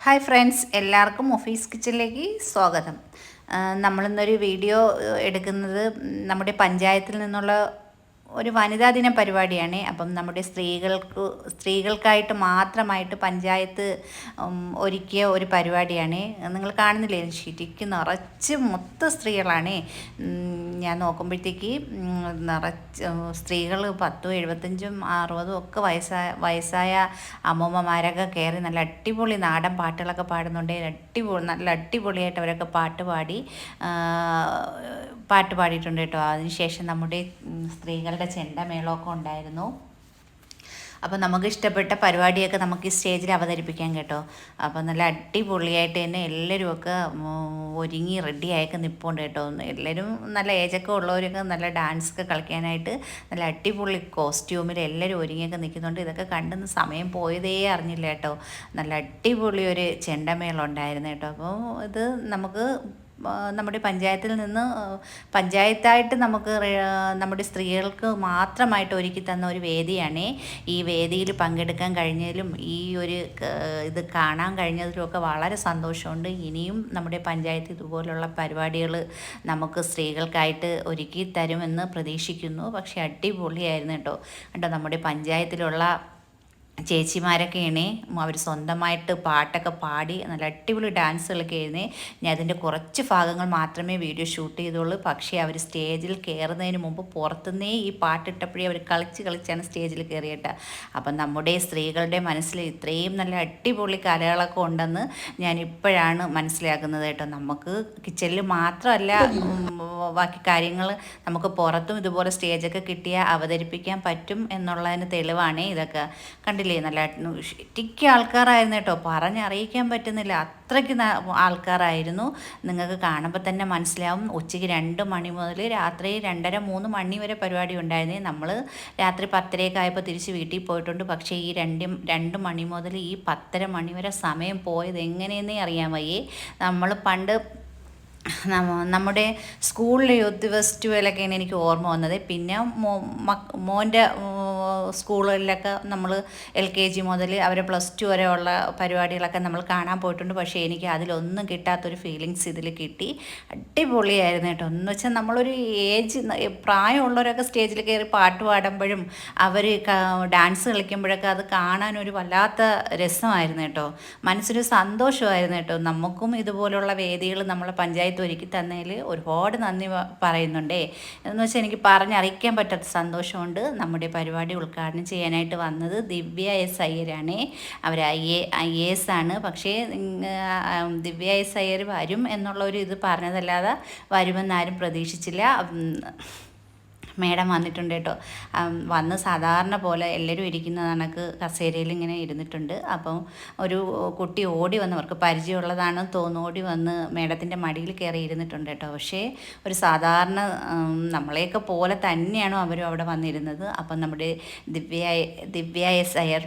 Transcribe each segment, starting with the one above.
Hi friends എല്ലാവർക്കും office കിച്ചണിലേക്ക് സ്വാഗതം. നമ്മളിന്നൊരു വീഡിയോ എടുക്കുന്നത് നമ്മുടെ പഞ്ചായത്തിൽ നിന്നുള്ള ഒരു വനിതാ ദിന പരിപാടിയാണ്. അപ്പം നമ്മുടെ സ്ത്രീകൾക്ക് സ്ത്രീകൾക്കായിട്ട് മാത്രമായിട്ട് പഞ്ചായത്ത് ഒരുക്കിയ ഒരു പരിപാടിയാണ്. നിങ്ങൾ കാണുന്നില്ലേ? ശരിക്കും നിറച്ച് മൊത്ത സ്ത്രീകളാണ്. ഞാൻ നോക്കുമ്പോഴത്തേക്ക് നിറച്ച് സ്ത്രീകൾ പത്തും എഴുപത്തഞ്ചും അറുപതും ഒക്കെ വയസ്സായ വയസ്സായ അമ്മൂമ്മമാരൊക്കെ കയറി നല്ല അടിപൊളി നാടൻ പാട്ടുകളൊക്കെ പാടുന്നുണ്ട്. അടിപൊളി നല്ല അടിപൊളിയായിട്ട് അവരൊക്കെ പാട്ട് പാടി പാട്ട് പാടിയിട്ടുണ്ട് കേട്ടോ. അതിനുശേഷം നമ്മുടെ ഉം, സ്ത്രീകളുടെ ചെണ്ടമേളമൊക്കെ ഉണ്ടായിരുന്നു. അപ്പോൾ നമുക്ക് ഇഷ്ടപ്പെട്ട പരിപാടിയൊക്കെ നമുക്ക് ഈ സ്റ്റേജിൽ അവതരിപ്പിക്കാം കേട്ടോ. അപ്പോൾ നല്ല അടിപൊളിയായിട്ട് തന്നെ എല്ലാവരും ഒക്കെ ഒരുങ്ങി റെഡിയായൊക്കെ നിൽപ്പുണ്ട് കേട്ടോ. എല്ലാവരും നല്ല ഏജൊക്കെ ഉള്ളവരൊക്കെ നല്ല ഡാൻസ് ഒക്കെ കളിക്കാനായിട്ട് നല്ല അടിപൊളി കോസ്റ്റ്യൂമിൽ എല്ലാവരും ഒരുങ്ങിയൊക്കെ നിൽക്കുന്നുണ്ട്. ഇതൊക്കെ കണ്ടെന്ന് സമയം പോയതേ അറിഞ്ഞില്ല കേട്ടോ. നല്ല അടിപൊളി ഒരു ചെണ്ടമേളം ഉണ്ടായിരുന്നു കേട്ടോ. അപ്പോൾ ഇത് നമുക്ക് നമ്മുടെ പഞ്ചായത്തിൽ നിന്ന് പഞ്ചായത്തായിട്ട് നമുക്ക് നമ്മുടെ സ്ത്രീകൾക്ക് മാത്രമായിട്ട് ഒരുക്കി തന്ന ഒരു വേദിയാണ്. ഈ വേദിയിൽ പങ്കെടുക്കാൻ കഴിഞ്ഞതിലും ഈ ഒരു ഇത് കാണാൻ കഴിഞ്ഞതിലും ഒക്കെ വളരെ സന്തോഷമുണ്ട്. ഇനിയും നമ്മുടെ പഞ്ചായത്ത് ഇതുപോലുള്ള പരിപാടികൾ നമുക്ക് സ്ത്രീകൾക്കായിട്ട് ഒരുക്കി തരുമെന്ന് പ്രതീക്ഷിക്കുന്നു. പക്ഷേ അടിപൊളിയായിരുന്നു കേട്ടോ. കേട്ടോ നമ്മുടെ പഞ്ചായത്തിലുള്ള ചേച്ചിമാരൊക്കെയാണ് അവർ സ്വന്തമായിട്ട് പാട്ടൊക്കെ പാടി നല്ല അടിപൊളി ഡാൻസുകളൊക്കെ ആയിരുന്നേ ഞാൻ അതിന്റെ കുറച്ച് ഭാഗങ്ങൾ മാത്രമേ വീഡിയോ ഷൂട്ട് ചെയ്തുള്ളൂ. പക്ഷേ അവർ സ്റ്റേജിൽ കയറുന്നതിന് മുമ്പ് പുറത്തുനിന്നേ ഈ പാട്ടിട്ടപ്പോഴേ അവർ കളിച്ച് കളിച്ചാണ് സ്റ്റേജിൽ കയറിയിട്ട് അപ്പം നമ്മുടെ സ്ത്രീകളുടെ മനസ്സിൽ ഇത്രയും നല്ല അടിപൊളി കലകളൊക്കെ ഉണ്ടെന്ന് ഞാൻ ഇപ്പോഴാണ് മനസ്സിലാക്കുന്നത് കേട്ടോ. നമുക്ക് കിച്ചണിൽ മാത്രമല്ല ബാക്കി കാര്യങ്ങൾ നമുക്ക് പുറത്തും ഇതുപോലെ സ്റ്റേജൊക്കെ കിട്ടിയാൽ അവതരിപ്പിക്കാൻ പറ്റും എന്നുള്ളതിന് തെളിവാണേ ഇതൊക്കെ. കണ്ടില്ലേ? നല്ല ശരിക്കും ആൾക്കാരായിരുന്നു കേട്ടോ. പറഞ്ഞറിയിക്കാൻ പറ്റുന്നില്ല. അത്രയ്ക്ക് ആൾക്കാരായിരുന്നു. നിങ്ങൾക്ക് കാണുമ്പോൾ തന്നെ മനസ്സിലാവും. ഉച്ചയ്ക്ക് രണ്ട് മണി മുതൽ രാത്രി രണ്ടര മൂന്ന് മണി വരെ പരിപാടി ഉണ്ടായിരുന്നേ. നമ്മൾ രാത്രി പത്തരയൊക്കെ ആയപ്പോൾ തിരിച്ച് വീട്ടിൽ പോയിട്ടുണ്ട്. പക്ഷേ ഈ രണ്ട് രണ്ട് മണി മുതൽ ഈ പത്തര മണി വരെ സമയം പോയത് എങ്ങനെയെന്നേ അറിയാൻ വയ്യേ. നമ്മൾ പണ്ട് നമ്മുടെ സ്കൂളിലെ യൂത്ത് ഫെസ്റ്റിവലൊക്കെയാണ് എനിക്ക് ഓർമ്മ വന്നത്. പിന്നെ മോന്റെ സ്കൂളുകളിലൊക്കെ നമ്മൾ എൽ കെ ജി മുതൽ അവരെ പ്ലസ് ടു വരെയുള്ള പരിപാടികളൊക്കെ നമ്മൾ കാണാൻ പോയിട്ടുണ്ട്. പക്ഷേ എനിക്ക് അതിലൊന്നും കിട്ടാത്തൊരു ഫീലിങ്സ് ഇതിൽ കിട്ടി. അടിപൊളിയായിരുന്നു കേട്ടോ. എന്ന് വെച്ചാൽ നമ്മളൊരു ഏജ് പ്രായമുള്ളവരൊക്കെ സ്റ്റേജിൽ കയറി പാട്ട് പാടുമ്പോഴും അവർ ഡാൻസ് കളിക്കുമ്പോഴൊക്കെ അത് കാണാൻ ഒരു വല്ലാത്ത രസമായിരുന്നു കേട്ടോ. മനസ്സിന് സന്തോഷമായിരുന്നു കേട്ടോ. നമുക്കും ഇതുപോലുള്ള വേദികൾ നമ്മളെ പഞ്ചായത്ത് ഒരുക്കി തന്നതിൽ ഒരുപാട് നന്ദി പറയുന്നുണ്ടേ. എന്ന് വെച്ചാൽ എനിക്ക് പറഞ്ഞറിയിക്കാൻ പറ്റാത്ത സന്തോഷമുണ്ട്. നമ്മുടെ പരിപാടി ഉദ്ഘാടനം ചെയ്യാനായിട്ട് വന്നത് ദിവ്യ എസ് അയ്യരാണ്. അവർ I A I A S ആണ്. പക്ഷേ ദിവ്യ എസ് അയ്യർ വരും എന്നുള്ള ഒരു ഇത് പറഞ്ഞതല്ലാതെ വരുമെന്നാരും പ്രതീക്ഷിച്ചില്ല. മേഡം വന്നിട്ടുണ്ട് കേട്ടോ. വന്ന് സാധാരണ പോലെ എല്ലാവരും ഇരിക്കുന്ന കണക്ക് കസേരയിൽ ഇങ്ങനെ ഇരുന്നിട്ടുണ്ട്. അപ്പം ഒരു കുട്ടി ഓടി വന്ന് അവർക്ക് പരിചയമുള്ളതാണെന്ന് തോന്നുന്നു. ഓടി വന്ന് മേഡത്തിന്റെ മടിയിൽ കയറി ഇരുന്നിട്ടുണ്ട് കേട്ടോ. പക്ഷേ ഒരു സാധാരണ നമ്മളെയൊക്കെ പോലെ തന്നെയാണ് അവരും അവിടെ വന്നിരുന്നത്? അപ്പം നമ്മുടെ ദിവ്യ ദിവ്യ എസ് അയ്യർ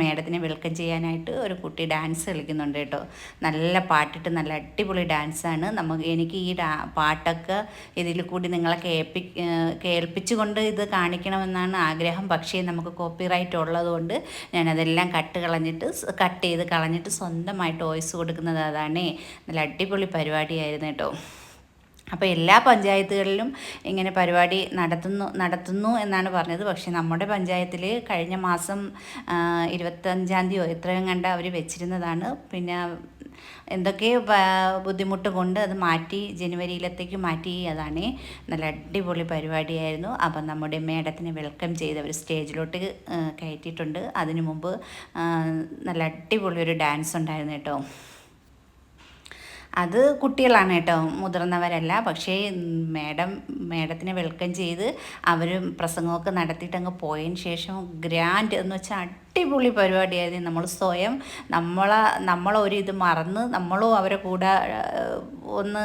മേഡത്തിനെ വെൽക്കം ചെയ്യാനായിട്ട് ഒരു കുട്ടി ഡാൻസ് കളിക്കുന്നുണ്ട് കേട്ടോ. നല്ല പാട്ടിട്ട് നല്ല അടിപൊളി ഡാൻസാണ്. നമുക്ക് എനിക്ക് ഈ പാട്ടൊക്കെ ഇതിൽ കൂടി നിങ്ങളെ കേൾപ്പി കേൾപ്പിച്ചുകൊണ്ട് ഇത് കാണിക്കണമെന്നാണ് ആഗ്രഹം. പക്ഷേ നമുക്ക് കോപ്പിറൈറ്റ് ഉള്ളതുകൊണ്ട് ഞാനതെല്ലാം കട്ട് കളഞ്ഞിട്ട് കട്ട് ചെയ്ത് കളഞ്ഞിട്ട് സ്വന്തമായിട്ട് വോയിസ് കൊടുക്കുന്നത് അതാണ്. നല്ല അടിപൊളി പരിപാടിയായിരുന്നു കേട്ടോ. അപ്പോൾ എല്ലാ പഞ്ചായത്തുകളിലും ഇങ്ങനെ പരിപാടി നടത്തുന്നു നടത്തുന്നു എന്നാണ് പറഞ്ഞത്. പക്ഷേ നമ്മുടെ പഞ്ചായത്തിൽ കഴിഞ്ഞ മാസം ഇരുപത്തഞ്ചാം തീയതിയോ എത്രയും കണ്ട അവർ വെച്ചിരുന്നതാണ്. പിന്നെ എന്തൊക്കെ ബുദ്ധിമുട്ട് കൊണ്ട് അത് മാറ്റി ജനുവരിയിലത്തേക്ക് മാറ്റി അതാണ്. നല്ല അടിപൊളി പരിപാടിയായിരുന്നു. അപ്പം നമ്മുടെ മേഡത്തിനെ വെൽക്കം ചെയ്ത് അവർ സ്റ്റേജിലോട്ട് കയറ്റിയിട്ടുണ്ട്. അതിനു മുമ്പ് നല്ല അടിപൊളി ഒരു ഡാൻസ് ഉണ്ടായിരുന്നു കേട്ടോ. അത് കുട്ടികളാണ് കേട്ടോ മുതിർന്നവരല്ല. പക്ഷേ മേഡം മേഡത്തിനെ വെൽക്കം ചെയ്ത് അവർ പ്രസംഗമൊക്കെ നടത്തിയിട്ട് അങ്ങ് പോയതിന് ശേഷം ഗ്രാൻഡ് എന്ന് വെച്ചാൽ അടിപൊളി പരിപാടിയായിരുന്നു. നമ്മൾ സ്വയം നമ്മളെ നമ്മളൊരിത് മറന്ന് നമ്മളും അവരെ കൂടെ ഒന്ന്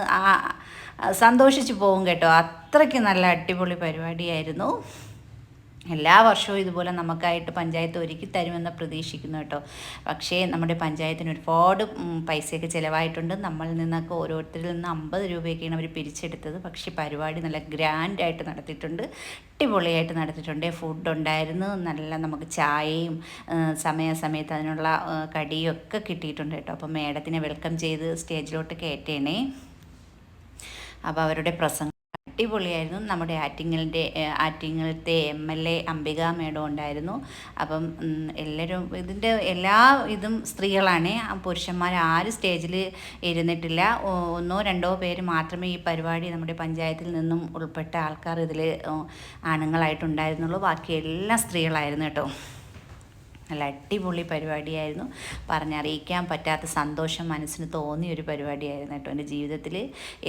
സന്തോഷിച്ച് പോകും കേട്ടോ. അത്രയ്ക്ക് നല്ല അടിപൊളി പരിപാടിയായിരുന്നു. എല്ലാ വർഷവും ഇതുപോലെ നമുക്കായിട്ട് പഞ്ചായത്ത് ഒരുക്കി തരുമെന്ന് പ്രതീക്ഷിക്കുന്നു കേട്ടോ. പക്ഷേ നമ്മുടെ പഞ്ചായത്തിന് ഒരുപാട് പൈസയൊക്കെ ചിലവായിട്ടുണ്ട്. നമ്മളിൽ നിന്നൊക്കെ ഓരോരുത്തരിൽ നിന്ന് അമ്പത് രൂപയൊക്കെയാണ് അവർ പിരിച്ചെടുത്തത്. പക്ഷേ പരിപാടി നല്ല ഗ്രാൻഡായിട്ട് നടത്തിയിട്ടുണ്ട്. അടിപൊളിയായിട്ട് നടത്തിയിട്ടുണ്ട്. ഫുഡ് ഉണ്ടായിരുന്നു. നല്ല നമുക്ക് ചായയും സമയാസമയത്ത് അതിനുള്ള കടിയും ഒക്കെ കിട്ടിയിട്ടുണ്ട് കേട്ടോ. അപ്പോൾ മേഡത്തിനെ വെൽക്കം ചെയ്ത് സ്റ്റേജിലോട്ട് കയറ്റേണേ. അപ്പോൾ അവരുടെ പ്രസംഗം അടിപൊളിയായിരുന്നു. നമ്മുടെ ആറ്റിങ്ങലിന്റെ ആറ്റിങ്ങലത്തെ M L A Ambika madam ഉണ്ടായിരുന്നു. അപ്പം എല്ലാവരും ഇതിന്റെ എല്ലാ ഇതും സ്ത്രീകളാണ്. പുരുഷന്മാർ ആരും സ്റ്റേജിൽ ഇരുന്നിട്ടില്ല. ഒന്നോ രണ്ടോ പേര് മാത്രമേ ഈ പരിപാടി നമ്മുടെ പഞ്ചായത്തിൽ നിന്നും ഉൾപ്പെട്ട ആൾക്കാർ ഇതിൽ ആണുങ്ങളായിട്ടുണ്ടായിരുന്നുള്ളൂ. ബാക്കി എല്ലാ സ്ത്രീകളായിരുന്നു കേട്ടോ. നല്ല അടിപൊളി പരിപാടിയായിരുന്നു. പറഞ്ഞറിയിക്കാൻ പറ്റാത്ത സന്തോഷം മനസ്സിന് തോന്നിയ ഒരു പരിപാടിയായിരുന്നു കേട്ടോ എന്റെ ജീവിതത്തിൽ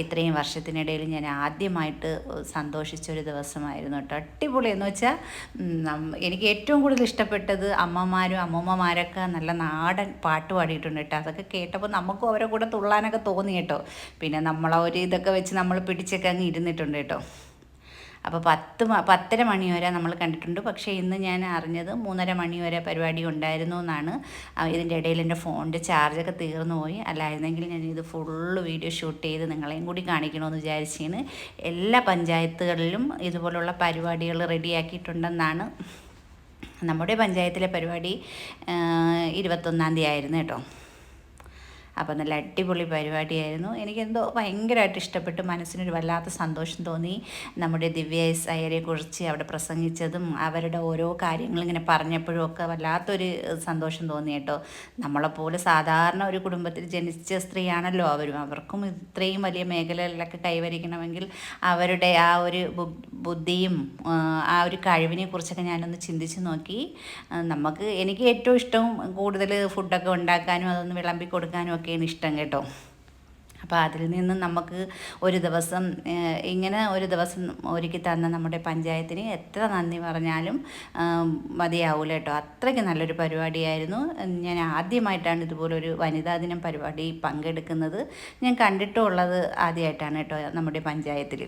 ഇത്രയും വർഷത്തിനിടയിൽ ഞാൻ ആദ്യമായിട്ട് സന്തോഷിച്ച ഒരു ദിവസമായിരുന്നു കേട്ടോ. അടിപൊളി എന്ന് വെച്ചാൽ എനിക്ക് ഏറ്റവും കൂടുതൽ ഇഷ്ടപ്പെട്ടത് അമ്മമാരും അമ്മൂമ്മമാരൊക്കെ നല്ല നാടൻ പാട്ട് പാടിയിട്ടുണ്ട് കേട്ടോ. അതൊക്കെ കേട്ടപ്പോൾ നമുക്കും അവരെ കൂടെ തുള്ളാനൊക്കെ തോന്നി കേട്ടോ. പിന്നെ നമ്മളെ ഒരു ഇതൊക്കെ വെച്ച് നമ്മൾ പിടിച്ചൊക്കെ അങ്ങ് ഇരുന്നിട്ടുണ്ട് കേട്ടോ. അപ്പോൾ പത്ത് പത്തര മണി വരെ നമ്മൾ കണ്ടിട്ടുണ്ട്. പക്ഷേ ഇന്ന് ഞാൻ അറിഞ്ഞത് മൂന്നര മണി വരെ പരിപാടി ഉണ്ടായിരുന്നു എന്നാണ്. ഇതിന്റെ ഇടയിൽ എന്റെ ഫോണിന്റെ ചാർജൊക്കെ തീർന്നു പോയി. അല്ലായിരുന്നെങ്കിൽ ഞാൻ ഇത് ഫുള്ള് വീഡിയോ ഷൂട്ട് ചെയ്ത് നിങ്ങളെയും കൂടി കാണിക്കണമെന്ന് വിചാരിച്ചാണ് എല്ലാ പഞ്ചായത്തുകളിലും ഇതുപോലുള്ള പരിപാടികൾ റെഡിയാക്കിയിട്ടുണ്ടെന്നാണ് നമ്മുടെ പഞ്ചായത്തിലെ പരിപാടി ഇരുപത്തൊന്നാം തീയതി ആയിരുന്നു കേട്ടോ. അപ്പോൾ നല്ല അടിപൊളി പരിപാടിയായിരുന്നു. എനിക്കെന്തോ ഭയങ്കരമായിട്ട് ഇഷ്ടപ്പെട്ടു. മനസ്സിനൊരു വല്ലാത്ത സന്തോഷം തോന്നി. നമ്മുടെ ദിവ്യ എസ് അയ്യരെ കുറിച്ച് അവിടെ പ്രസംഗിച്ചതും അവരുടെ ഓരോ കാര്യങ്ങളും ഇങ്ങനെ പറഞ്ഞപ്പോഴും ഒക്കെ വല്ലാത്തൊരു സന്തോഷം തോന്നി കേട്ടോ. നമ്മളെപ്പോലെ സാധാരണ ഒരു കുടുംബത്തിൽ ജനിച്ച സ്ത്രീയാണല്ലോ അവരും. അവർക്കും ഇത്രയും വലിയ മേഖലകളിലൊക്കെ കൈവരിക്കണമെങ്കിൽ അവരുടെ ആ ഒരു ബുദ്ധിയും ആ, ഒരു കഴിവിനെ കുറിച്ചൊക്കെ ഞാനൊന്ന് ചിന്തിച്ച് നോക്കി. നമുക്ക് എനിക്ക് ഏറ്റവും ഇഷ്ടം കൂടുതൽ ഫുഡൊക്കെ ഉണ്ടാക്കാനും അതൊന്ന് വിളമ്പി കൊടുക്കാനും ഒക്കെയാണ് ഇഷ്ടം കേട്ടോ. അപ്പോൾ അതിൽ നിന്ന് നമുക്ക് ഒരു ദിവസം ഇങ്ങനെ ഒരു ദിവസം ഒരുക്കി തന്ന നമ്മുടെ പഞ്ചായത്തിന് എത്ര നന്ദി പറഞ്ഞാലും മതിയാവില്ല മതിയാവൂല കേട്ടോ. അത്രയ്ക്ക് നല്ലൊരു പരിപാടിയായിരുന്നു. ഞാൻ ആദ്യമായിട്ടാണ് ഇതുപോലൊരു വനിതാ ദിനം പരിപാടി പങ്കെടുക്കുന്നത്. ഞാൻ കണ്ടിട്ടുള്ളത് ആദ്യമായിട്ടാണ് കേട്ടോ നമ്മുടെ പഞ്ചായത്തിൽ.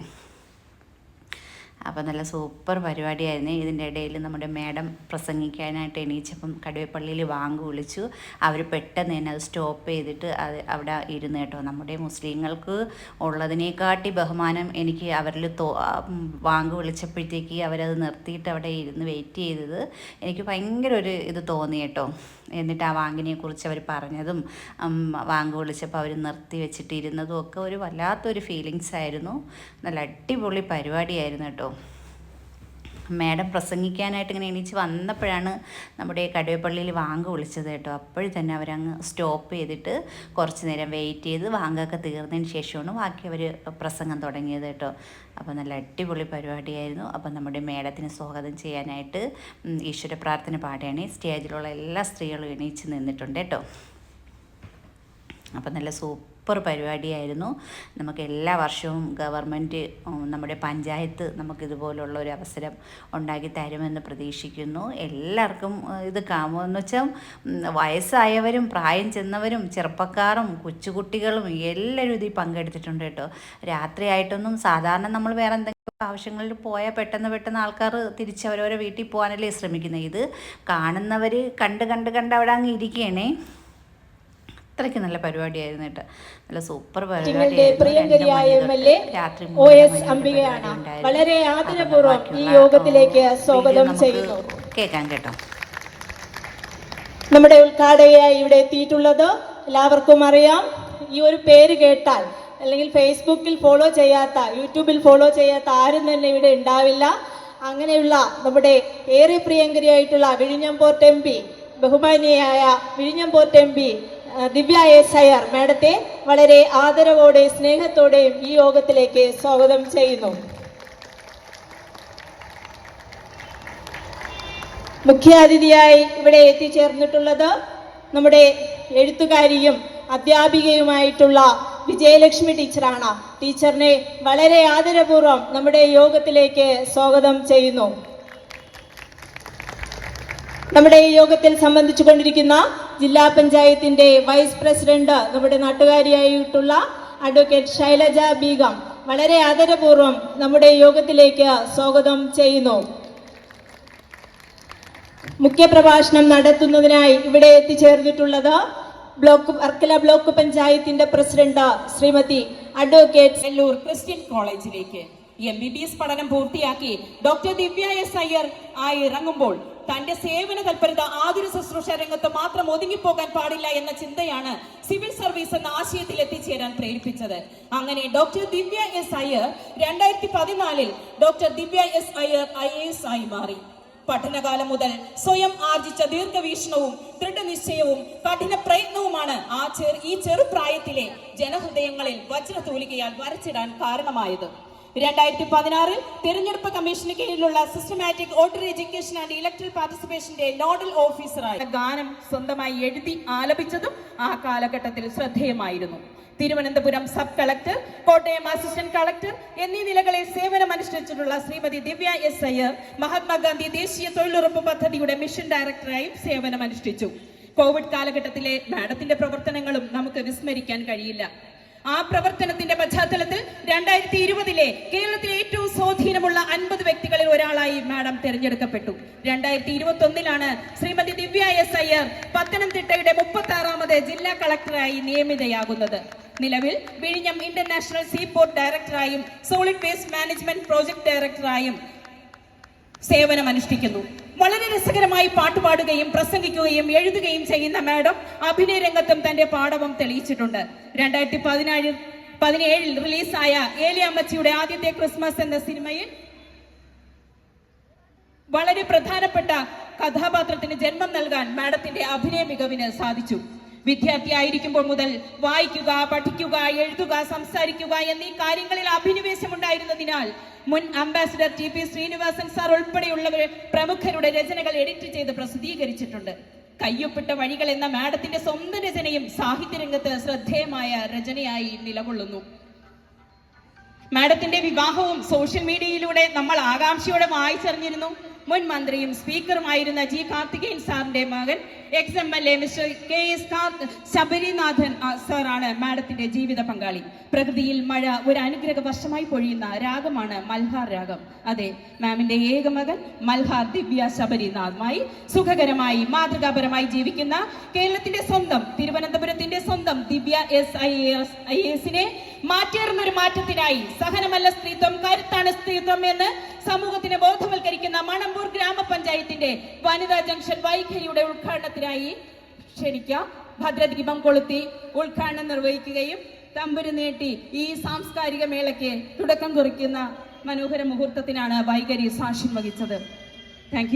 അപ്പോൾ നല്ല സൂപ്പർ പരിപാടിയായിരുന്നു. ഇതിന്റെ ഇടയിൽ നമ്മുടെ മാഡം പ്രസംഗിക്കാനായിട്ട് എണീച്ചപ്പം കടുവപ്പള്ളിയിൽ വാങ്ക് വിളിച്ചു. അവർ പെട്ടെന്ന് തന്നെ അത് സ്റ്റോപ്പ് ചെയ്തിട്ട് അത് അവിടെ ഇരുന്ന് കേട്ടോ. നമ്മുടെ മുസ്ലിങ്ങൾക്ക് ഉള്ളതിനെക്കാട്ടി ബഹുമാനം എനിക്ക് അവരിൽ തോ വാങ്ങു വിളിച്ചപ്പോഴത്തേക്ക് അവരത് നിർത്തിയിട്ട് അവിടെ ഇരുന്ന് വെയിറ്റ് ചെയ്തത് എനിക്ക് ഭയങ്കര ഒരു ഇത് തോന്നി കേട്ടോ. എന്നിട്ട് ആ വാങ്കിനെ കുറിച്ച് അവർ പറഞ്ഞതും വാങ്ക് വിളിച്ചപ്പോൾ അവർ നിർത്തി വെച്ചിട്ടിരുന്നതും ഒക്കെ ഒരു വല്ലാത്തൊരു ഫീലിങ്സ് ആയിരുന്നു. നല്ല അടിപൊളി പരിപാടിയായിരുന്നു കേട്ടോ. മാഡം പ്രസംഗിക്കാനായിട്ട് ഇങ്ങനെ എണീച്ച് വന്നപ്പോഴാണ് നമ്മുടെ കടുവപ്പള്ളിയിൽ വാങ്ക് വിളിച്ചത് കേട്ടോ. അപ്പോഴും തന്നെ അവരങ്ങ് സ്റ്റോപ്പ് ചെയ്തിട്ട് കുറച്ച് നേരം വെയിറ്റ് ചെയ്ത് വാങ്കൊക്കെ തീർന്നതിന് ശേഷമാണ് ബാക്കി അവർ പ്രസംഗം തുടങ്ങിയത് കേട്ടോ. അപ്പോൾ നല്ല അടിപൊളി പരിപാടിയായിരുന്നു. അപ്പോൾ നമ്മുടെ മേഡത്തിന് സ്വാഗതം ചെയ്യാനായിട്ട് ഈശ്വര പ്രാർത്ഥന പാടുകയാണ്. സ്റ്റേജിലുള്ള എല്ലാ സ്ത്രീകളും എണീച്ച് നിന്നിട്ടുണ്ട് കേട്ടോ. അപ്പം നല്ല സൂപ്പർ പരിപാടിയായിരുന്നു. നമുക്ക് എല്ലാ വർഷവും ഗവൺമെന്റ് നമ്മുടെ പഞ്ചായത്ത് നമുക്ക് ഇതുപോലുള്ള ഒരു അവസരം ഉണ്ടാക്കി തരുമെന്ന് പ്രതീക്ഷിക്കുന്നു. എല്ലാവർക്കും ഇത് കാണുമെന്ന് വെച്ചാൽ വയസ്സായവരും പ്രായം ചെന്നവരും ചെറുപ്പക്കാരും കൊച്ചുകുട്ടികളും എല്ലാവരും ഇതിൽ പങ്കെടുത്തിട്ടുണ്ട് കേട്ടോ. രാത്രിയായിട്ടൊന്നും സാധാരണ നമ്മൾ വേറെ എന്തെങ്കിലും ആവശ്യങ്ങളിൽ പോയാൽ പെട്ടെന്ന് പെട്ടെന്ന് ആൾക്കാർ തിരിച്ച് അവരവരെ വീട്ടിൽ പോകാനല്ലേ ശ്രമിക്കുന്നത്. ഇത് കാണുന്നവർ കണ്ട് കണ്ട് കണ്ട് അവിടെ അങ്ങ് ഇരിക്കുകയാണേ അത്രയ്ക്ക് നല്ല പരിപാടിയായിരുന്നു കേട്ടോ നല്ല സൂപ്പർ പരിപാടിയായിരുന്നു. വളരെ ആദരപൂർവം ഈ യോഗത്തിലേക്ക് സ്വാഗതം ചെയ്യുന്നു. കേൾക്കാം കേട്ടോ. നമ്മുടെ ഉദ്ഘാടകയായി ഇവിടെ എത്തിയിട്ടുള്ളത് എല്ലാവർക്കും അറിയാം. ഈ ഒരു പേര് കേട്ടാൽ അല്ലെങ്കിൽ ഫേസ്ബുക്കിൽ ഫോളോ ചെയ്യാത്ത യൂട്യൂബിൽ ഫോളോ ചെയ്യാത്ത ആരും തന്നെ ഇവിടെ ഉണ്ടാവില്ല. അങ്ങനെയുള്ള നമ്മുടെ ഏറെ പ്രിയങ്കരിയായിട്ടുള്ള വിഴിഞ്ഞം പോർട്ട് എം പി ബഹുമാനിയായ വിഴിഞ്ഞം port M P Divya S Iyer മാഡത്തെ വളരെ ആദരവോടെ സ്നേഹത്തോടെയും ഈ യോഗത്തിലേക്ക് സ്വാഗതം ചെയ്യുന്നു. മുഖ്യാതിഥിയായി ഇവിടെ എത്തിച്ചേർന്നിട്ടുള്ളത് നമ്മുടെ എഴുത്തുകാരിയും അധ്യാപികയുമായിട്ടുള്ള വിജയലക്ഷ്മി ടീച്ചറാണ്. ടീച്ചറിനെ വളരെ ആദരപൂർവം നമ്മുടെ യോഗത്തിലേക്ക് സ്വാഗതം ചെയ്യുന്നു. നമ്മുടെ ഈ യോഗത്തിൽ സംബന്ധിച്ചു കൊണ്ടിരിക്കുന്ന ജില്ലാ പഞ്ചായത്തിന്റെ വൈസ് പ്രസിഡന്റ് നമ്മുടെ നാട്ടുകാരിയായിട്ടുള്ള അഡ്വക്കേറ്റ് ശൈലജ ബീഗം വളരെ ആദരപൂർവം നമ്മുടെ യോഗത്തിലേക്ക് സ്വാഗതം ചെയ്യുന്നു. മുഖ്യപ്രഭാഷണം നടത്തുന്നതിനായി ഇവിടെ എത്തിച്ചേർന്നിട്ടുള്ളത് ബ്ലോക്ക് വർക്കല ബ്ലോക്ക് പഞ്ചായത്തിന്റെ president Shrimati advocate Vellore Christian കോളേജിലേക്ക്. എം ബി ബി എസ് പഠനം പൂർത്തിയാക്കി ഡോക്ടർ ദിവ്യ എസ് അയ്യർ ആയി ഇറങ്ങുമ്പോൾ തന്റെ സേവന തൽപരത ആതുര ശുശ്രൂഷ രംഗത്ത് മാത്രം ഒതുങ്ങിപ്പോകാൻ പാടില്ല എന്ന ചിന്തയാണ് സിവിൽ സർവീസ് എന്ന ആശയത്തിൽ എത്തിച്ചേരാൻ പ്രേരിപ്പിച്ചത്. അങ്ങനെ ഡോക്ടർ ദിവ്യ എസ് അയ്യർ രണ്ടായിരത്തി പതിനാലിൽ doctor Divya S Iyer I S ആയി മാറി. പഠനകാലം മുതൽ സ്വയം ആർജിച്ച ദീർഘവീക്ഷണവും ദൃഢനിശ്ചയവും കഠിന പ്രയത്നവുമാണ് ആ ചെറു ഈ ചെറുപ്രായത്തിലെ ജനഹൃദയങ്ങളിൽ വജ്രതൂലികയാൽ വരച്ചിടാൻ കാരണമായത്. രണ്ടായിരത്തി പതിനാറിൽ തെരഞ്ഞെടുപ്പ് കമ്മീഷന് കീഴിലുള്ള systematic voter education and electoral പാർട്ടിസിപ്പേഷന്റെ nodal ഓഫീസറായി ഗാനം സ്വന്തമായി എഴുതി ആലപിച്ചതും ആ കാലഘട്ടത്തിൽ ശ്രദ്ധേയമായിരുന്നു. Thiruvananthapuram sub collector Kottayam assistant collector എന്നീ നിലകളിൽ സേവനമനുഷ്ഠിച്ചിട്ടുള്ള ശ്രീമതി ദിവ്യ എസ് അയ്യർ മഹാത്മാഗാന്ധി ദേശീയ തൊഴിലുറപ്പ് പദ്ധതിയുടെ മിഷൻ ഡയറക്ടറായും സേവനമനുഷ്ഠിച്ചു. കോവിഡ് കാലഘട്ടത്തിലെ മാഡത്തിന്റെ പ്രവർത്തനങ്ങളും നമുക്ക് വിസ്മരിക്കാൻ കഴിയില്ല. ആ പ്രവർത്തനത്തിന്റെ പശ്ചാത്തലത്തിൽ രണ്ടായിരത്തി ഇരുപതിലെ കേരളത്തിലെ ഏറ്റവും സ്വാധീനമുള്ള അൻപത് വ്യക്തികളിൽ ഒരാളായി മാഡം തെരഞ്ഞെടുക്കപ്പെട്ടു. രണ്ടായിരത്തി ഇരുപത്തി ഒന്നിലാണ് ശ്രീമതി ദിവ്യ എസ് അയ്യർ പത്തനംതിട്ടയുടെ മുപ്പത്തി ആറാമത് ജില്ലാ കളക്ടറായി നിയമിതയാകുന്നത്. നിലവിൽ വിഴിഞ്ഞം ഇന്റർനാഷണൽ സീ സീപോർട്ട് ഡയറക്ടറായും സോളിഡ് വേസ്റ്റ് മാനേജ്മെന്റ് പ്രോജക്ട് ഡയറക്ടറായും സേവനമനുഷ്ഠിക്കുന്നു. വളരെ രസകരമായി പാട്ട് പാടുകയും പ്രസംഗിക്കുകയും എഴുതുകയും ചെയ്യുന്ന മാഡം അഭിനയ രംഗത്തും തന്റെ പാടവം തെളിയിച്ചിട്ടുണ്ട്. രണ്ടായിരത്തി പതിനേഴിൽ പതിനേഴിൽ റിലീസായ ഏലിയമ്മച്ചിയുടെ ആദ്യത്തെ ക്രിസ്മസ് എന്ന സിനിമയിൽ വളരെ പ്രധാനപ്പെട്ട കഥാപാത്രത്തിന് ജന്മം നൽകാൻ മാഡത്തിന്റെ അഭിനയ മികവിന് സാധിച്ചു. വിദ്യാർത്ഥിയായിരിക്കുമ്പോൾ മുതൽ വായിക്കുക പഠിക്കുക എഴുതുക സംസാരിക്കുക എന്നീ കാര്യങ്ങളിൽ അഭിനിവേശമുണ്ടായിരുന്നതിനാൽ മുൻ ambassador T P Srinivasan sir ഉൾപ്പെടെയുള്ളവർ പ്രമുഖരുടെ രചനകൾ എഡിറ്റ് ചെയ്ത് പ്രസിദ്ധീകരിച്ചിട്ടുണ്ട്. കയ്യൊപ്പിട്ട വഴികൾ എന്ന മാഡത്തിന്റെ സ്വന്തം രചനയും സാഹിത്യരംഗത്ത് ശ്രദ്ധേയമായ രചനയായി നിലകൊള്ളുന്നു. മാഡത്തിന്റെ വിവാഹവും സോഷ്യൽ മീഡിയയിലൂടെ നമ്മൾ ആകാംക്ഷയോടെ വായിച്ചറിഞ്ഞിരുന്നു. മുൻ മന്ത്രിയും സ്പീക്കറുമായിരുന്ന ജി കാർത്തികേയൻ സാറിന്റെ മകൻ ex M L A mister K S Sabarinathan സാറാണ് മാഡത്തിന്റെ ജീവിത പങ്കാളി. പ്രകൃതിയിൽ മഴ ഒരു അനുഗ്രഹ വർഷമായി പൊഴിയുന്ന രാഗമാണ് മൽഹാർ രാഗം. അതെ മാമിന്റെ ഏക മകൻ മൽഹാർ ദിവ്യ ശബരിനാഥുമായി സുഖകരമായി മാതൃകാപരമായി ജീവിക്കുന്ന കേരളത്തിന്റെ സ്വന്തം തിരുവനന്തപുരത്തിന്റെ സ്വന്തം Divya S I S I എസിനെ മാറ്റേറുന്ന ഒരു മാറ്റത്തിനായി സഹനമല്ല സ്ത്രീത്വം കരുത്താണ് സ്ത്രീത്വം എന്ന് സമൂഹത്തിന് ബോധവൽക്കരിക്കുന്ന മണമ്പൂർ ഗ്രാമപഞ്ചായത്തിന്റെ വനിതാ ജംഗ്ഷൻ വൈഖരിയുടെ ഉദ്ഘാടനത്തിനായി ക്ഷണിക്കാം. ഭദ്രദീപം കൊളുത്തി ഉദ്ഘാടനം നിർവഹിക്കുകയും തമ്പുരു നീട്ടി ഈ സാംസ്കാരിക മേളയ്ക്ക് തുടക്കം കുറിക്കുന്ന മനോഹര മുഹൂർത്തത്തിനാണ് വൈകരി സാക്ഷ്യം വഹിച്ചത്. താങ്ക്